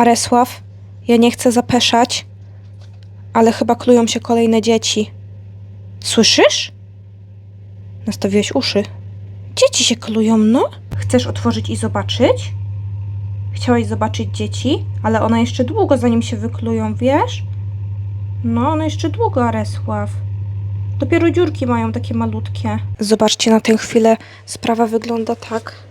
Aresław, ja nie chcę zapeszać, ale chyba klują się kolejne dzieci. Słyszysz? Nastawiłeś uszy. Dzieci się klują, no. Chcesz otworzyć i zobaczyć? Chciałaś zobaczyć dzieci, ale one jeszcze długo zanim się wyklują, wiesz? No, one jeszcze długo, Aresław. Dopiero dziurki mają takie malutkie. Zobaczcie na tę chwilę. Sprawa wygląda tak.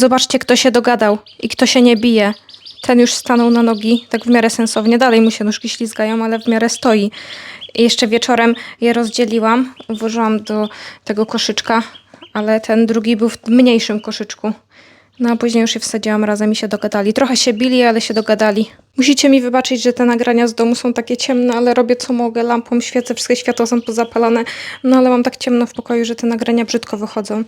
Zobaczcie, kto się dogadał i kto się nie bije. Ten już stanął na nogi, tak w miarę sensownie. Dalej mu się nóżki ślizgają, ale w miarę stoi. I jeszcze wieczorem je rozdzieliłam, włożyłam do tego koszyczka, ale ten drugi był w mniejszym koszyczku. No a później już je wsadziłam razem i się dogadali. Trochę się bili, ale się dogadali. Musicie mi wybaczyć, że te nagrania z domu są takie ciemne, ale robię co mogę. Lampą świecę, wszystkie światła są pozapalane. No ale mam tak ciemno w pokoju, że te nagrania brzydko wychodzą.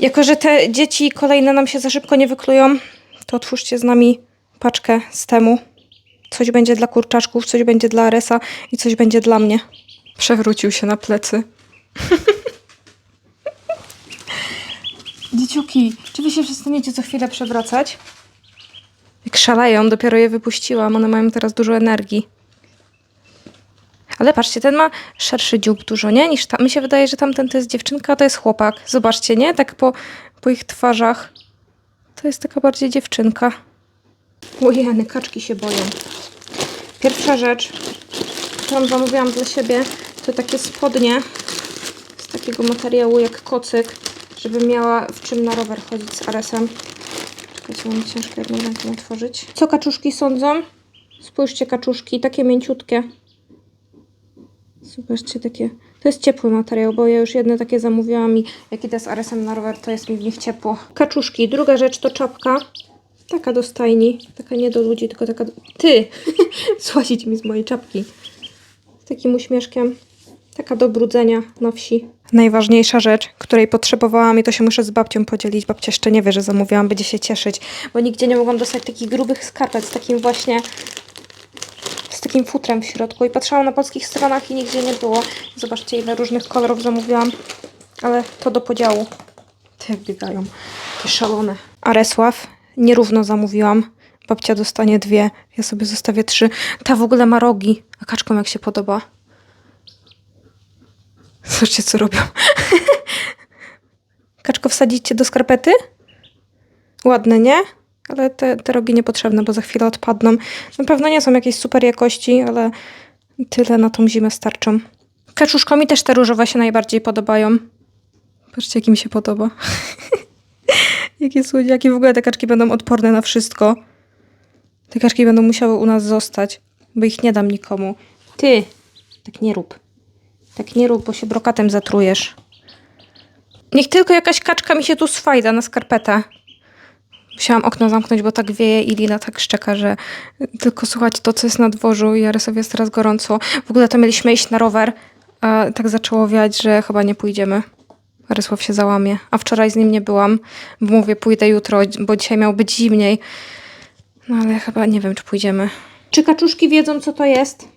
Jako, że te dzieci kolejne nam się za szybko nie wyklują, to otwórzcie z nami paczkę z temu. Coś będzie dla kurczaczków, coś będzie dla Aresa i coś będzie dla mnie. Przewrócił się na plecy. Dzieciuki, czy wy się przestaniecie co chwilę przewracać? Jak szaleją, dopiero je wypuściłam, one mają teraz dużo energii. Ale patrzcie, ten ma szerszy dziób dużo, nie? Niż tam. Mi się wydaje, że tamten to jest dziewczynka, a to jest chłopak. Zobaczcie, nie? Tak po, po ich twarzach. To jest taka bardziej dziewczynka. Ojeny, kaczki się boją. Pierwsza rzecz, którą zamówiłam dla siebie, to takie spodnie z takiego materiału jak kocyk, żeby miała w czym na rower chodzić z Aresem. Czekajcie, mam ciężko jedną ręką otworzyć. Co kaczuszki sądzą? Spójrzcie, kaczuszki, takie mięciutkie. Zobaczcie, takie. To jest ciepły materiał, bo ja już jedne takie zamówiłam i jak idę z Aresem na rower, to jest mi w nich ciepło. Kaczuszki. Druga rzecz to czapka. Taka do stajni. Taka nie do ludzi, tylko taka. Do... Ty! Złazić mi z mojej czapki. Z takim uśmieszkiem. Taka do brudzenia na wsi. Najważniejsza rzecz, której potrzebowałam i to się muszę z babcią podzielić. Babcia jeszcze nie wie, że zamówiłam, będzie się cieszyć, bo nigdzie nie mogłam dostać takich grubych skarpet z takim właśnie z takim futrem w środku i patrzyłam na polskich stronach i nigdzie nie było. Zobaczcie ile różnych kolorów zamówiłam, ale to do podziału. Te biegają, te szalone. Aresław, nierówno zamówiłam. Babcia dostanie dwie, ja sobie zostawię trzy. Ta w ogóle ma rogi, a kaczkom jak się podoba. Zobaczcie co robią. Kaczko wsadzicie do skarpety? Ładne, nie? Ale te, te rogi niepotrzebne, bo za chwilę odpadną. Na pewno nie są jakiejś super jakości, ale tyle na tą zimę starczą. Kaczuszkom mi też te różowe się najbardziej podobają. Patrzcie, jak mi się podoba. Jakie słodziaki. W ogóle te kaczki będą odporne na wszystko. Te kaczki będą musiały u nas zostać, bo ich nie dam nikomu. Ty, tak nie rób. Tak nie rób, bo się brokatem zatrujesz. Niech tylko jakaś kaczka mi się tu swajda na skarpetę. Musiałam okno zamknąć, bo tak wieje i Lila tak szczeka, że tylko słuchać to, co jest na dworzu i Jaresowi jest teraz gorąco. W ogóle to mieliśmy iść na rower, a tak zaczęło wiać, że chyba nie pójdziemy. Jarosław się załamie. A wczoraj z nim nie byłam, bo mówię, pójdę jutro, bo dzisiaj miało być zimniej. No ale chyba nie wiem, czy pójdziemy. Czy kaczuszki wiedzą, co to jest?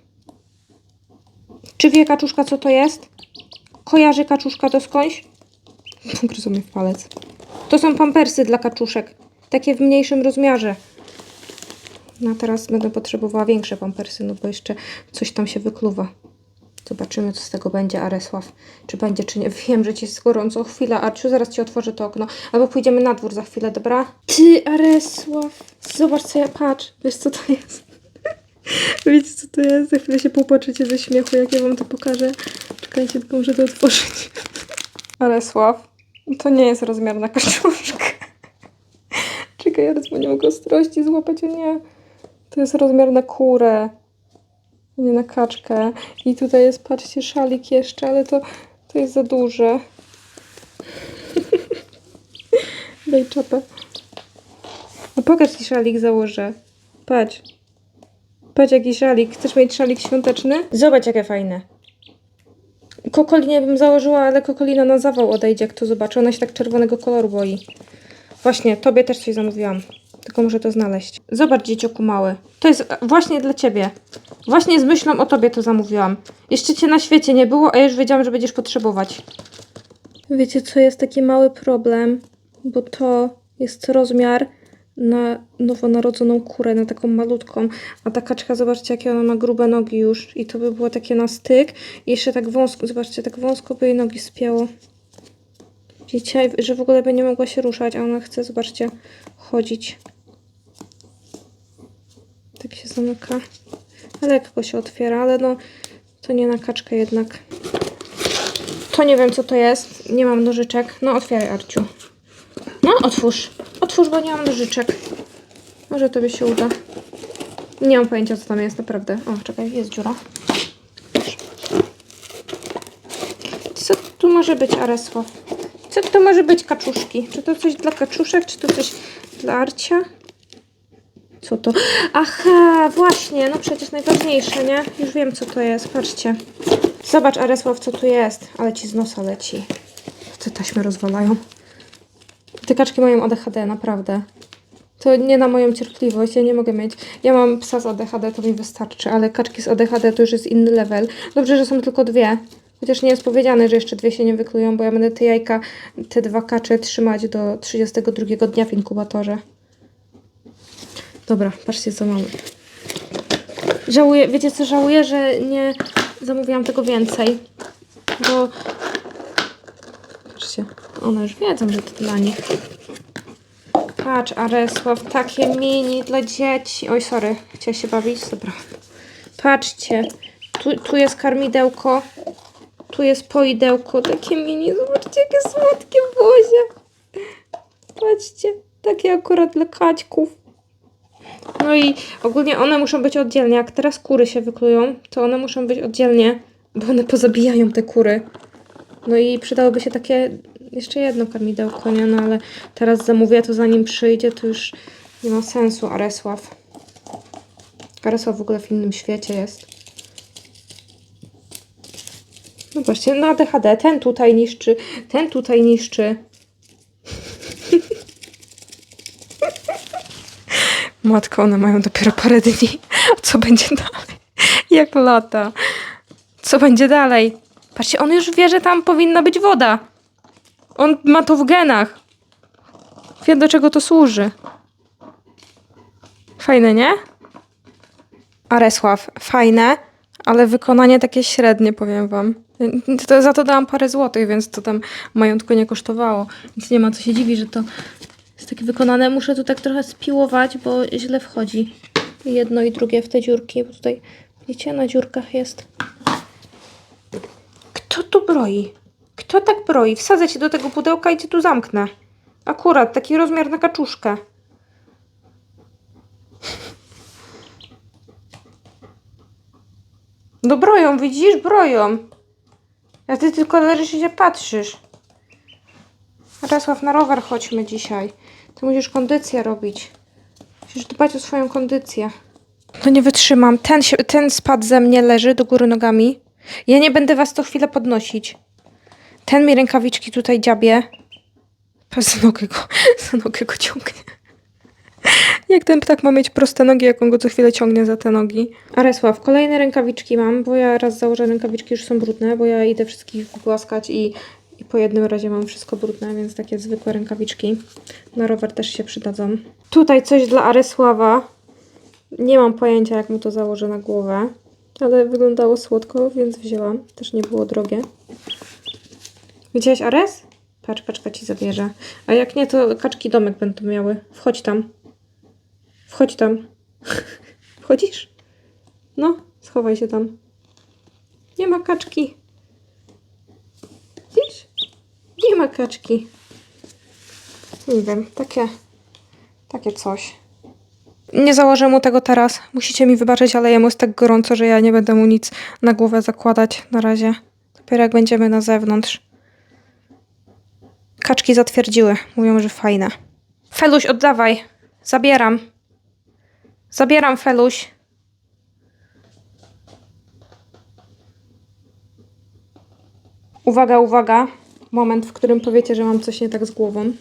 Czy wie kaczuszka, co to jest? Kojarzy kaczuszka to skądś? Gryzą mnie w palec. To są pampersy dla kaczuszek. Takie w mniejszym rozmiarze. No a teraz będę potrzebowała większe pampersy, no bo jeszcze coś tam się wykluwa. Zobaczymy, co z tego będzie, Aresław. Czy będzie, czy nie. Wiem, że ci jest gorąco. Chwila, Arciu, zaraz ci otworzę to okno. Albo pójdziemy na dwór za chwilę, dobra? Ty, Aresław. Zobacz, co ja patrz. Wiesz, co to jest? Wiecie, co to jest? Za chwilę się popłaczecie ze śmiechu, jak ja wam to pokażę. Czekajcie, tylko muszę to otworzyć. Aresław, to nie jest rozmiar na kaczuszkę. Czekaj, ja nie mogę ostrości złapać, o nie. To jest rozmiar na kurę, nie na kaczkę. I tutaj jest, patrzcie, szalik jeszcze, ale to, To jest za duże. Daj czapę. No pokaż ci szalik założę. Patrz. Patrz jaki szalik. Chcesz mieć szalik świąteczny? Zobacz jakie fajne. Kokolinie bym założyła, ale kokolina na zawał odejdzie, jak to zobaczy. Ona się tak czerwonego koloru boi. Właśnie, tobie też coś zamówiłam. Tylko muszę to znaleźć. Zobacz, dziecioku mały. To jest właśnie dla ciebie. Właśnie z myślą o tobie to zamówiłam. Jeszcze cię na świecie nie było, a już wiedziałam, że będziesz potrzebować. Wiecie, co jest taki mały problem? Bo to jest rozmiar na nowonarodzoną kurę, na taką malutką. A ta kaczka, zobaczcie, jakie ona ma grube nogi już. I to by było takie na styk. I jeszcze tak wąsko, zobaczcie, tak wąsko by jej nogi spięło. Widzicie, że w ogóle nie mogła się ruszać, a ona chce, zobaczcie, chodzić. Tak się zamyka. Lekko się otwiera, ale no, to nie na kaczkę jednak. To nie wiem, co to jest. Nie mam nożyczek. No, otwieraj, Arciu. No, otwórz. Otwórz, bo nie mam nożyczek. Może tobie się uda. Nie mam pojęcia, co tam jest, naprawdę. O, czekaj, jest dziura. Co tu może być, Aresław? Co to może być kaczuszki? Czy to coś dla kaczuszek, czy to coś dla Arcia? Co to? Aha, właśnie, no przecież najważniejsze, nie? Już wiem, co to jest, patrzcie. Zobacz, Aresław, co tu jest. Ale ci z nosa leci. Te taśmy rozwalają. Te kaczki mają ADHD, naprawdę. To nie na moją cierpliwość, ja nie mogę mieć. Ja mam psa z ADHD, to mi wystarczy, ale kaczki z ADHD to już jest inny level. Dobrze, że są tylko dwie. Chociaż nie jest powiedziane, że jeszcze dwie się nie wyklują, bo ja będę te jajka, te dwa kacze trzymać do 32 dnia w inkubatorze. Dobra, patrzcie co mamy. Żałuję, wiecie co żałuję, że nie zamówiłam tego więcej. Bo patrzcie, one już wiedzą, że to dla nich. Patrz, Aresław, takie mini dla dzieci. Oj, sorry, chciałeś się bawić? Dobra. Patrzcie, tu, tu jest karmidełko, tu jest poidełko, takie mini. Zobaczcie, jakie słodkie buzie. Patrzcie, takie akurat dla kaćków. No i ogólnie one muszą być oddzielnie. Jak teraz kury się wyklują, to one muszą być oddzielnie, bo one pozabijają te kury. No i przydałoby się takie jeszcze jedno karmidełko, nie? No ale teraz zamówię to zanim przyjdzie, to już nie ma sensu, Aresław. Aresław w ogóle w innym świecie jest. No właśnie, na ADHD ten tutaj niszczy, ten tutaj niszczy. Matko, one mają dopiero parę dni. Co będzie dalej? Jak lata. Co będzie dalej? Patrzcie, on już wie, że tam powinna być woda. On ma to w genach. Wie, do czego to służy. Fajne, nie? Aresław, fajne, ale wykonanie takie średnie, powiem wam. To, za to dałam parę złotych, więc to tam majątku nie kosztowało. Więc nie ma co się dziwić, że to jest takie wykonane. Muszę tu tak trochę spiłować, bo źle wchodzi. Jedno i drugie w te dziurki, bo tutaj, widzicie, na dziurkach jest. Kto tu broi? Kto tak broi? Wsadzę cię do tego pudełka i cię tu zamknę. Akurat, taki rozmiar na kaczuszkę. No broją, widzisz? Broją. A ty tylko leżysz i się patrzysz. Radosław, na rower chodźmy dzisiaj. Ty musisz kondycję robić. Musisz dbać o swoją kondycję. No nie wytrzymam. Ten, się, ten spadł ze mnie, leży do góry nogami. Ja nie będę was co chwilę podnosić. Ten mi rękawiczki tutaj dziabie. Za nogę go, za nogę go ciągnie. Jak ten ptak ma mieć proste nogi, jak on go co chwilę ciągnie za te nogi. Aresław, kolejne rękawiczki mam, bo ja raz założę rękawiczki, już są brudne, bo ja idę wszystkich głaskać i, i po jednym razie mam wszystko brudne, więc takie zwykłe rękawiczki. Na rower też się przydadzą. Tutaj coś dla Aresława. Nie mam pojęcia, jak mu to założę na głowę, ale wyglądało słodko, więc wzięłam. Też nie było drogie. Widziałeś Ares? Patrz, kaczka ci zabierze. A jak nie, to kaczki domek będą miały. Wchodź tam. Wchodź tam. Wchodzisz? No, schowaj się tam. Nie ma kaczki. Widzisz? Nie ma kaczki. Nie wiem, takie, takie coś. Nie założę mu tego teraz. Musicie mi wybaczyć, ale jemu jest tak gorąco, że ja nie będę mu nic na głowę zakładać na razie. Dopiero jak będziemy na zewnątrz. Kaczki zatwierdziły. Mówią, że fajne. Feluś, oddawaj. Zabieram. Zabieram, Feluś. Uwaga, uwaga. Moment, w którym powiecie, że mam coś nie tak z głową.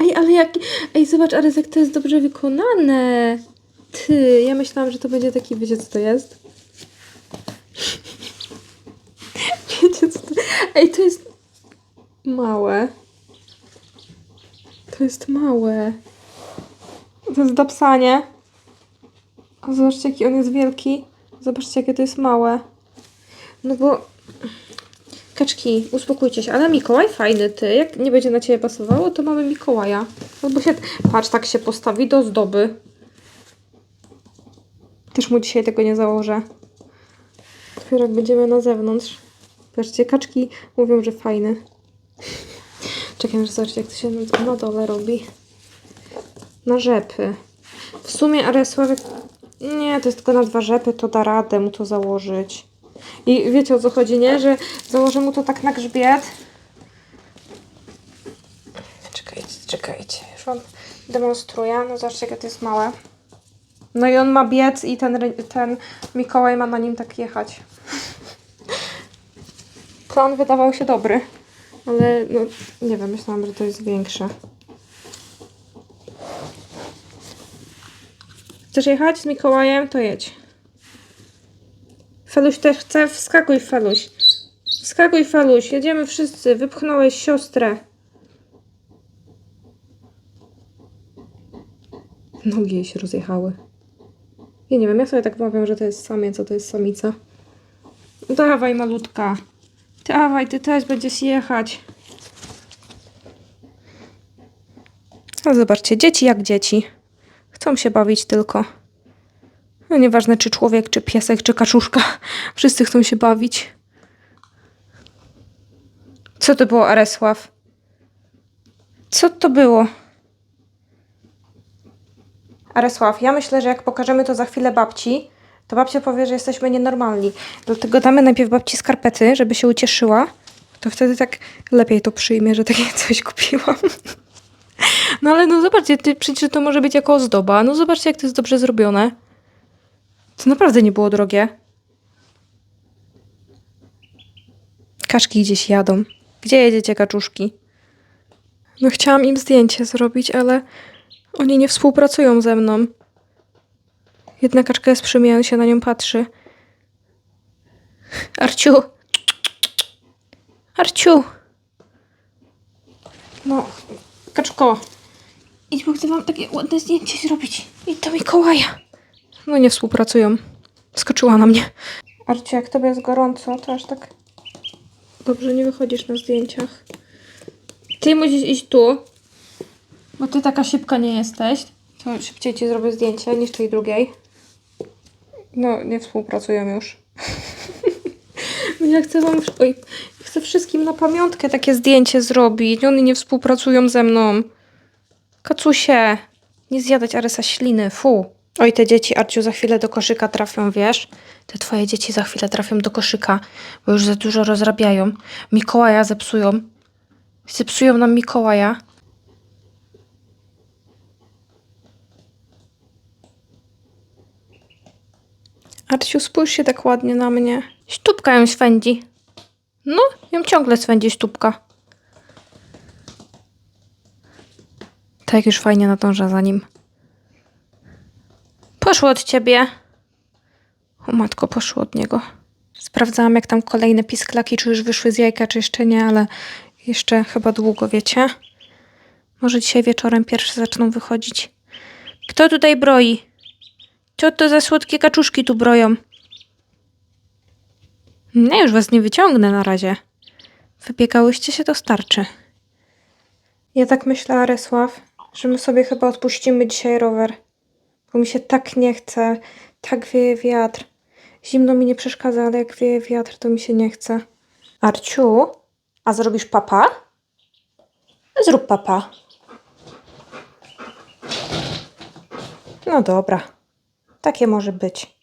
Ej, ale jak... Ej, zobacz, Ares, jak to jest dobrze wykonane. Ty, ja myślałam, że to będzie taki... Wiecie, co to jest? Wiecie, co to... Ej, to jest... Małe. To jest małe. To jest do psa, nie? A zobaczcie, jaki on jest wielki. Zobaczcie, jakie to jest małe. No bo... Kaczki, uspokójcie się, ale Mikołaj fajny, ty. Jak nie będzie na ciebie pasowało, to mamy Mikołaja. Albo się... Patrz, tak się postawi do zdoby. Też mu dzisiaj tego nie założę. Dopiero jak będziemy na zewnątrz. Patrzcie, kaczki mówią, że fajny. Czekaj, że zobaczcie, jak to się na, dole robi. Na rzepy. W sumie Aresławek... Nie, to jest tylko na dwa rzepy, to da radę mu to założyć. I wiecie o co chodzi, nie? Że założę mu to tak na grzbiet. Czekajcie, czekajcie. Już wam demonstruję. No zobaczcie, jakie to jest małe. No i on ma biec i ten, ten Mikołaj ma na nim tak jechać. Plan wydawał się dobry. Ale no, nie wiem, myślałam, że to jest większe. Chcesz jechać z Mikołajem? To jedź. Feluś też chce? Wskakuj, Feluś. Wskakuj, Feluś. Jedziemy wszyscy. Wypchnąłeś siostrę. Nogi jej się rozjechały. Ja nie wiem, ja sobie tak mówię, że to jest samiec, a to jest samica. Dawaj, malutka. Dawaj, ty też będziesz jechać. No zobaczcie, dzieci jak dzieci. Chcą się bawić tylko. No nieważne czy człowiek, czy piesek, czy kaczuszka. Wszyscy chcą się bawić. Co to było, Aresław? Co to było? Aresław, ja myślę, że jak pokażemy to za chwilę babci, to babcia powie, że jesteśmy nienormalni. Dlatego damy najpierw babci skarpety, żeby się ucieszyła. To wtedy tak lepiej to przyjmie, że takie coś kupiłam. No ale no zobaczcie, ty, przecież to może być jako ozdoba. No zobaczcie, jak to jest dobrze zrobione. To naprawdę nie było drogie. Kaszki gdzieś jadą. Gdzie jedziecie, kaczuszki? No chciałam im zdjęcie zrobić, ale oni nie współpracują ze mną. Jedna kaczka jest przy mnie, on się na nią patrzy. Arciu! Arciu! No, kaczko, idź, bo chcę wam takie ładne zdjęcie zrobić. I do Mikołaja. No nie współpracują. Skoczyła na mnie. Arciu, jak tobie jest gorąco, to aż tak dobrze nie wychodzisz na zdjęciach. Ty musisz iść tu, bo ty taka szybka nie jesteś. To szybciej ci zrobię zdjęcie niż tej drugiej. No, nie współpracują już. Ja chcę wam... Oj, chcę wszystkim na pamiątkę takie zdjęcie zrobić. Oni nie współpracują ze mną. Kacusie, nie zjadać Arysa śliny, fu. Oj, te dzieci, Arciu, za chwilę do koszyka trafią, wiesz? Te twoje dzieci za chwilę trafią do koszyka, bo już za dużo rozrabiają. Mikołaja zepsują. Zepsują nam Mikołaja. Arciu, spójrz się tak ładnie na mnie. Stópka ją swędzi. No, ją ciągle swędzi stópka. Tak już fajnie nadąża za nim. Poszło od ciebie. O matko, poszło od niego. Sprawdzałam, jak tam kolejne pisklaki, czy już wyszły z jajka, czy jeszcze nie, ale jeszcze chyba długo, wiecie? Może dzisiaj wieczorem pierwsze zaczną wychodzić. Kto tutaj broi? Co to za słodkie kaczuszki tu broją? Nie, już was nie wyciągnę na razie. Wypiegałyście się, to starczy. Ja tak myślę, Aresław, że my sobie chyba odpuścimy dzisiaj rower. Bo mi się tak nie chce. Tak wieje wiatr. Zimno mi nie przeszkadza, ale jak wieje wiatr, to mi się nie chce. Arciu, a zrobisz papa? Zrób papa. No dobra. Takie może być.